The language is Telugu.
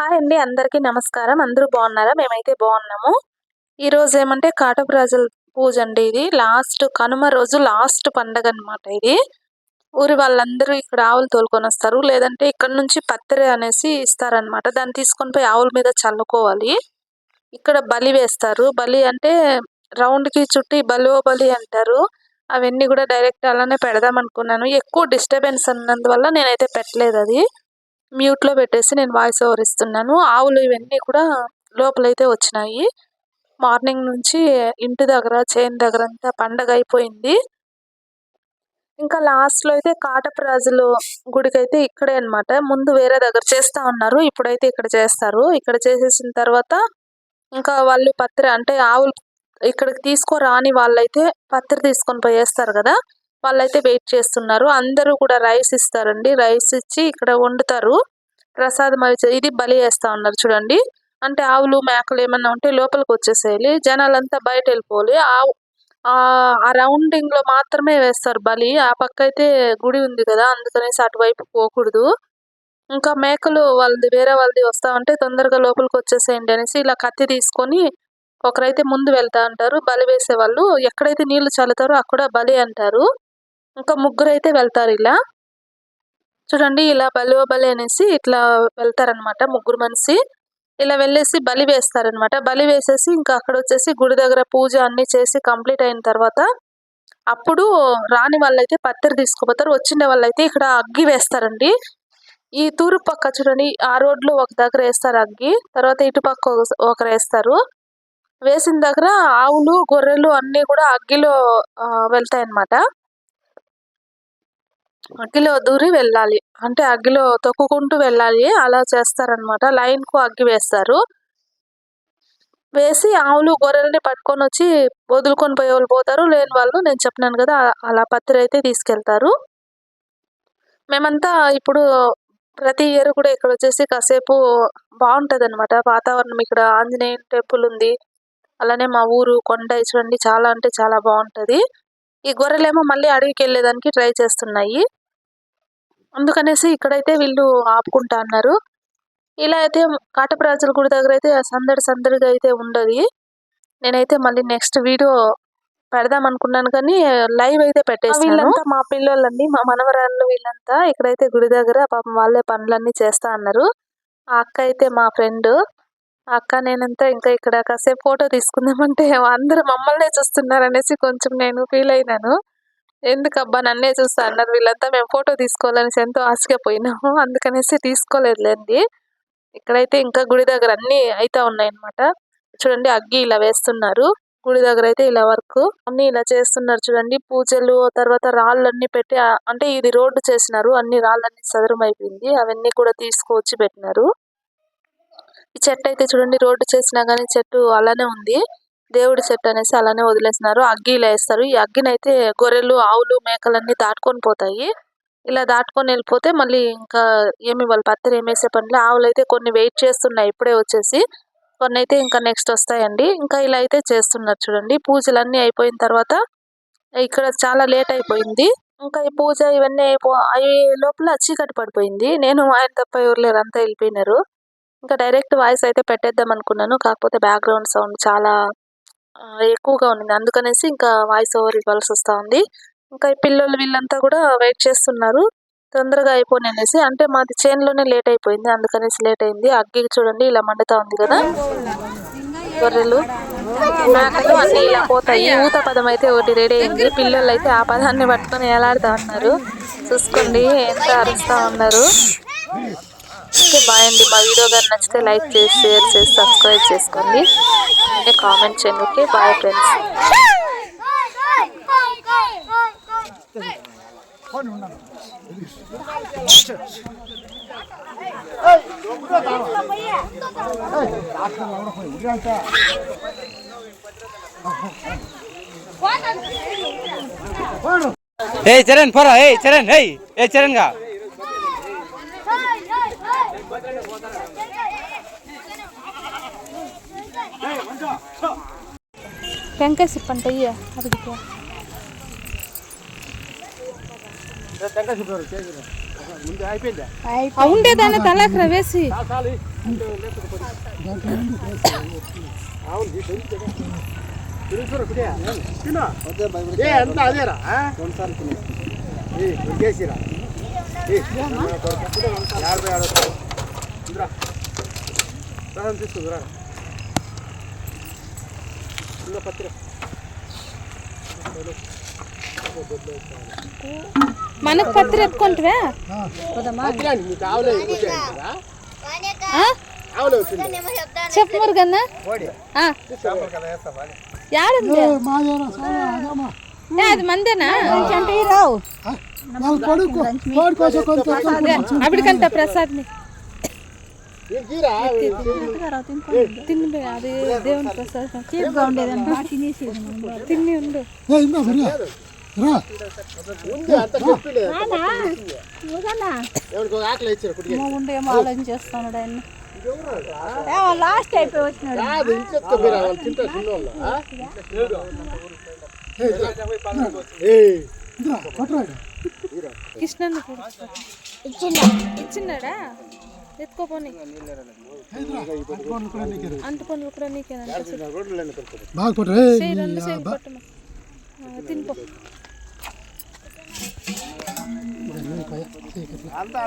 హాయ్ అండి అందరికీ నమస్కారం. అందరూ బాగున్నారా? మేమైతే బాగున్నాము. ఈ రోజు ఏమంటే కాటపురాజుల పూజ అండి ఇది. లాస్ట్ కనుమ రోజు లాస్ట్ పండగ అన్నమాట ఇది. ఊరి వాళ్ళందరూ ఇక్కడ ఆవులు తోలుకొని వస్తారు. లేదంటే ఇక్కడ నుంచి పత్తెర అనేసి ఇస్తారనమాట దాన్ని తీసుకొని పోయి ఆవుల మీద చల్లుకోవాలి. ఇక్కడ బలి వేస్తారు. బలి అంటే రౌండ్కి చుట్టి బలో బలి అంటారు. అవన్నీ కూడా డైరెక్ట్ అలానే పెడదాం అనుకున్నాను. ఎక్కువ డిస్టర్బెన్స్ అన్నందువల్ల నేనైతే పెట్టలేదు అది. మ్యూట్లో పెట్టేసి నేను వాయిస్ ఓవర్ ఇస్తున్నాను. ఆవులు ఇవన్నీ కూడా లోపలైతే వచ్చినాయి. మార్నింగ్ నుంచి ఇంటి దగ్గర చేను దగ్గర అంతా పండగ అయిపోయింది. ఇంకా లాస్ట్లో అయితే కాటప్రాజులు గుడికి అయితే ఇక్కడే అనమాట ముందు వేరే దగ్గర చేస్తా ఉన్నారు. ఇప్పుడైతే ఇక్కడ చేస్తారు. ఇక్కడ చేసేసిన తర్వాత ఇంకా వాళ్ళు పత్రి అంటే ఆవులు ఇక్కడికి తీసుకోరాని వాళ్ళైతే పత్రి తీసుకొని పోయేస్తారు కదా. వాళ్ళైతే వెయిట్ చేస్తున్నారు. అందరూ కూడా రైస్ ఇస్తారండి. రైస్ ఇచ్చి ఇక్కడ వండుతారు. ప్రసాదం అవి ఇది బలి వేస్తా ఉన్నారు చూడండి. అంటే ఆవులు మేకలు ఏమన్నా ఉంటే లోపలికి వచ్చేసేయాలి. జనాలంతా బయట వెళ్ళిపోవాలి. ఆవు ఆ రౌండింగ్లో మాత్రమే వేస్తారు బలి. ఆ పక్క అయితే గుడి ఉంది కదా అందుకనేసి అటువైపు పోకూడదు. ఇంకా మేకలు వాళ్ళది వేరే వాళ్ళది వస్తా ఉంటే తొందరగా లోపలికి వచ్చేసేయండి అనేసి ఇలా కత్తి తీసుకొని ఒకరైతే ముందు వెళ్తా అంటారు. బలి వేసే వాళ్ళు ఎక్కడైతే నీళ్ళు చల్లుతారో అక్కడ బలి అంటారు. ఇంకా ముగ్గురు అయితే వెళ్తారు ఇలా. చూడండి ఇలా బలి బలి అనేసి ఇట్లా వెళ్తారనమాట ముగ్గురు మనిషి. ఇలా వెళ్ళేసి బలి వేస్తారనమాట బలి వేసేసి ఇంకా అక్కడ వచ్చేసి గుడి దగ్గర పూజ అన్ని చేసి కంప్లీట్ అయిన తర్వాత అప్పుడు రాని వాళ్ళైతే పత్తిరి తీసుకుపోతారు. వచ్చిన వాళ్ళైతే ఇక్కడ అగ్గి వేస్తారండి. ఈ తూర్పు పక్క చూడండి ఆ రోడ్లో ఒక దగ్గర వేస్తారు అగ్గి. తర్వాత ఇటు పక్క ఒక- ఒకరు వేస్తారు. వేసిన దగ్గర ఆవులు గొర్రెలు అన్ని కూడా అగ్గిలో వెళ్తాయి అన్నమాట అగ్గిలో దూరి వెళ్ళాలి. అంటే అగ్గిలో తొక్కుకుంటూ వెళ్ళాలి. అలా చేస్తారనమాట లైన్కు అగ్గి వేస్తారు. వేసి ఆవులు గొర్రెల్ని పట్టుకొని వచ్చి వదులుకొని పోయే వాళ్ళు పోతారు. లేని వాళ్ళు నేను చెప్పినాను కదా అలా పత్రి అయితే తీసుకెళ్తారు. మేమంతా ఇప్పుడు ప్రతి ఇయర్ కూడా ఇక్కడ వచ్చేసి కాసేపు బాగుంటుంది అనమాట వాతావరణం ఇక్కడ ఆంజనేయ టెంపుల్ ఉంది. అలానే మా ఊరు కొండ చూడండి చాలా అంటే చాలా బాగుంటుంది. ఈ గొర్రెలేమో మళ్ళీ అడవికి వెళ్ళేదానికి ట్రై చేస్తున్నాయి. అందుకనేసి ఇక్కడైతే వీళ్ళు ఆపుకుంటా అన్నారు. ఇలా అయితే కాటప్రాజుల గుడి దగ్గర అయితే సందడి సందడిగా అయితే ఉండదు. నేనైతే మళ్ళీ నెక్స్ట్ వీడియో పెడదాం అనుకున్నాను కానీ లైవ్ అయితే పెట్టేసి వీళ్ళంతా మా పిల్లోళ్ళండి మా మనవరాళ్ళు వీళ్ళంతా ఇక్కడైతే గుడి దగ్గర పాపం వాళ్ళే పనులన్నీ చేస్తా అన్నారు. ఆ అక్క అయితే మా ఫ్రెండ్. అక్క నేనంతా ఇంకా ఇక్కడ కాసేపు ఫోటో తీసుకుందామంటే అందరూ మమ్మల్నే చూస్తున్నారు అనేసి కొంచెం నేను ఫీల్ అయినాను. ఎందుకబ్బా నన్నే చూస్తా అన్నారు వీళ్ళంతా. మేము ఫోటో తీసుకోవాలనేసి ఎంతో ఆశగా పోయినాము. అందుకనేసి తీసుకోలేదులేండి. ఇక్కడైతే ఇంకా గుడి దగ్గర అన్ని అయితే ఉన్నాయి అన్నమాట చూడండి అగ్గి ఇలా వేస్తున్నారు. గుడి దగ్గర అయితే ఇలా వర్క్ అన్ని ఇలా చేస్తున్నారు చూడండి. పూజలు తర్వాత రాళ్ళన్నీ పెట్టి అంటే ఇది రోడ్డు చేసినారు. అన్ని రాళ్ళన్నీ సదరం అయిపోయింది. అవన్నీ కూడా తీసుకువచ్చి పెట్టినారు. ఈ చెట్టు అయితే చూడండి రోడ్డు చేసినా కానీ చెట్టు అలానే ఉంది. దేవుడి చెట్టు అనేసి అలానే వదిలేసినారు అగ్గి ఇలా వేస్తారు. ఈ అగ్గినైతే గొర్రెలు ఆవులు మేకలన్నీ దాటుకొని పోతాయి. ఇలా దాటుకొని వెళ్ళిపోతే మళ్ళీ ఇంకా ఏమి వాళ్ళు పత్తిరి ఏమేసే పనిలే. ఆవులు అయితే కొన్ని వెయిట్ చేస్తున్నాయి. ఇప్పుడే వచ్చేసి కొన్ని అయితే ఇంకా నెక్స్ట్ వస్తాయండి. ఇంకా ఇలా అయితే చేస్తున్నారు చూడండి. పూజలన్నీ అయిపోయిన తర్వాత ఇక్కడ చాలా లేట్ అయిపోయింది. ఇంకా ఈ పూజ ఇవన్నీ అయిపో అయ్యే లోపల చీకటి పడిపోయింది. నేను ఆయన తప్ప ఎవరు లేరు. అంతా వెళ్ళిపోయినారు. ఇంకా డైరెక్ట్ వాయిస్ అయితే పెట్టేద్దాం అనుకున్నాను. కాకపోతే బ్యాక్గ్రౌండ్ సౌండ్ చాలా ఎక్కువగా ఉంది అందుకనేసి ఇంకా వాయిస్ ఓవర్ ఇవ్వాల్సి వస్తూ ఉంది ఇంకా ఈ పిల్లలు వీళ్ళంతా కూడా వెయిట్ చేస్తున్నారు. తొందరగా అయిపోయి అనేసి అంటే మాది చేనులోనే లేట్ అయిపోయింది. అందుకనేసి లేట్ అయింది. అగ్గి చూడండి ఇలా మండుతా ఉంది కదా. గొర్రెలు. మేకలు అన్నీ ఇలా పోతాయి. ఊత పదం అయితే ఒకటి రెడీ అయింది. పిల్లలు అయితే ఆ పదాన్ని పట్టుకొని ఎలాడుతూ ఉన్నారు. చూసుకోండి ఎంత అరుస్తా ఉన్నారు. ఓకే బాయ్ అండి మా వీడియో గారు నచ్చితే లైక్ చేసి షేర్ చేసి సబ్స్క్రైబ్ చేసుకోండి అలానే కామెంట్ చేయండి ఓకే బాయ్ ఫ్రెండ్స్ ఏయ్ చరణ్ పోరా ఏయ్ చరణ్ ఏయ్ ఏ చరణ్ గా టెంకాయ సిప్ అంటే అడిగితే అయిపోయిందా? ఆ ఉండేదాన్ని తలాకర వేసి. చాలు అవును ఈ టెన్త్ కదా. తిరుగుతురా కుడియా? తిను. ఏ అంత అదేరా ఆ? ఏ, ఉరికేసిరా. ఏ, యాభై ఆరు వస్తాయి. ఇంద్రా. ప్రసాదం తీసుకుందిరా ఇంకా పత్రిక మనకు పత్రి ఎత్తుకుంటువే? చెప్పు మురుగన్న. యాడుంది? అది మందేనా? అప్పటికంత ప్రసాద్ ఏం తీరా తిని అది దేవుని ప్రసాదం తిని ఉండు ఉంది అంత ఉండేమో ఆలోచన చేస్తున్నాడు ఆయన లాస్ట్ అయిపోయి వచ్చినాడు ఇచ్చిన్నాడా ఎత్తుకోపోని అంటు పనులు కూడా నీకేనంట నా రోడ్లు పెడతారు బాగా కొట్టరే చేయి రెండు చేయి పట్టును ఆ, తినిపో. అంతా